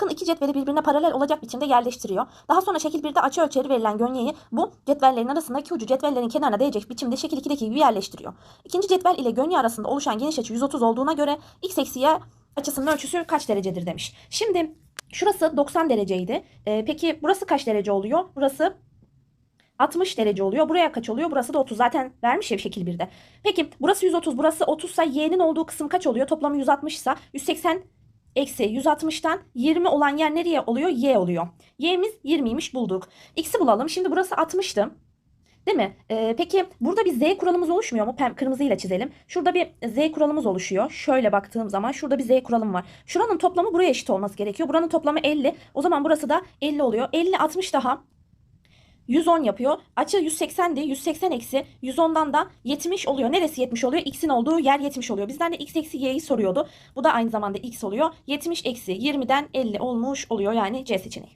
Bakın iki cetveli birbirine paralel olacak biçimde yerleştiriyor. Daha sonra şekil 1'de açı ölçeri verilen gönyeyi bu cetvellerin arasındaki ucu cetvellerin kenarına değecek biçimde şekil 2'deki gibi yerleştiriyor. İkinci cetvel ile gönye arasında oluşan geniş açı 130 olduğuna göre x eksi y açısının ölçüsü kaç derecedir demiş. Şimdi şurası 90 dereceydi. Ee, peki burası kaç derece oluyor? Burası 60 derece oluyor. Buraya kaç oluyor? Burası da 30. Zaten vermiş ya şekil 1'de. Peki burası 130, burası 30 ise y'nin olduğu kısım kaç oluyor? Toplamı 160 ise 180 eksi 160'tan 20 olan yer nereye oluyor? Y oluyor. Y'miz 20'ymiş bulduk. X'i bulalım. Şimdi burası 60'tı. Değil mi? Ee, peki burada bir Z kuralımız oluşmuyor mu? Pem, kırmızıyla çizelim. Şurada bir Z kuralımız oluşuyor. Şöyle baktığım zaman şurada bir Z kuralım var. Şuranın toplamı buraya eşit olması gerekiyor. Buranın toplamı 50. O zaman burası da 50 oluyor. 50 60 daha 110 yapıyor. Açı 180'di. 180 eksi 110'dan da 70 oluyor. Neresi 70 oluyor? X'in olduğu yer 70 oluyor. Bizden de x eksi y'yi soruyordu. Bu da aynı zamanda x oluyor. 70 eksi 20'den 50 olmuş oluyor. Yani C seçeneği.